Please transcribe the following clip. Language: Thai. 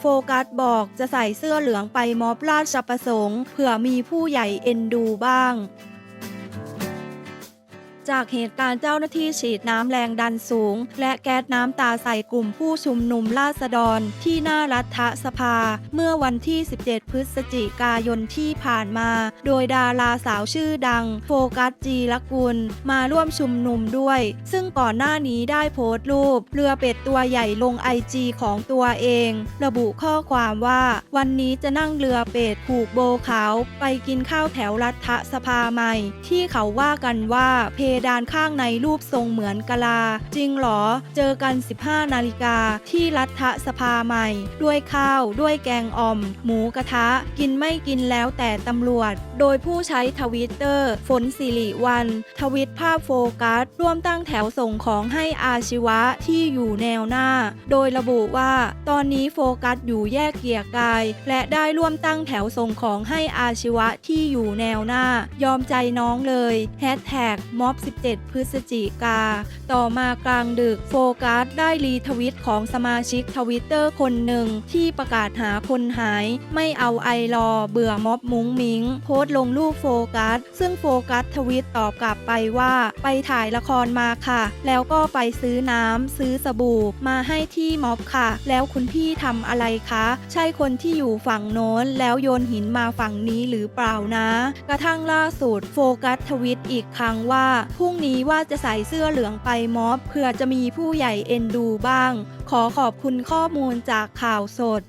โฟกัสบอกจะใส่เสื้อเหลืองไปมอบราชประสงค์เผื่อมีผู้ใหญ่เอ็นดูบ้าง จากเหตุการณ์เจ้าหน้าที่ฉีดน้ำแรงดันสูง และแก๊สน้ำตาใส่กลุ่มผู้ชุมนุมราษฎร ที่หน้ารัฐสภา เมื่อวันที่ 17 พฤศจิกายนที่ผ่านมา โดยดาราสาวชื่อดัง โฟกัสจีรกุล มาร่วมชุมนุมด้วย ซึ่งก่อนหน้านี้ได้โพสต์รูป เรือเป็ดตัวใหญ่ลงไอจีของตัวเอง ระบุข้อความว่า วันนี้จะนั่งเรือเป็ดผูกโบขาว ไปกินข้าวแถวรัฐสภาใหม่ ที่เขาว่ากันว่าเพดานข้างในรูปทรงเหมือนกะลา จริงหรอ เจอกัน 15 นาฬิกาที่รัฐสภาใหม่ ด้วยข้าว ด้วยแกงอ่อม หมูกระทะ กินไม่กินแล้วแต่ตำรวจ โดยผู้ใช้ทวิตเตอร์ ฝนสิริวัน ทวิตภาพโฟกัส ร่วมตั้งแถวส่งของให้อาชีวะที่อยู่แนวหน้า โดยระบุว่า ตอนนี้โฟกัสอยู่แยกเกียรติกาย และได้ร่วมตั้งแถวส่งของให้อาชีวะที่อยู่แนวหน้า ยอมใจน้องเลยแฮชแท็กม็อบ17 พฤศจิกา ต่อมากลางดึกโฟกัสได้รีทวิตของสมาชิกทวิตเตอร์คนหนึ่ง ที่ประกาศหาคนหาย ไม่เอาไอรอ เบื่อม็อบมุ้งมิง โพสต์ลงรูปโฟกัส ซึ่งโฟกัสทวิตตอบกลับไปว่า ไปถ่ายละครมาค่ะ แล้วก็ไปซื้อน้ำซื้อสบู่ มาให้ที่ม็อบค่ะ แล้วคุณพี่ทำอะไรคะ ใช่คนที่อยู่ฝั่งโน้น แล้วโยนหินมาฝั่งนี้หรือเปล่านะ กระทั่งล่าสุดโฟกัสทวิตอีกครั้งว่าพรุ่งนี้ว่าจะใส่เสื้อเหลืองไปม็อบเพื่อจะมีผู้ใหญ่เอ็นดูบ้าง ขอขอบคุณข้อมูลจากข่าวสด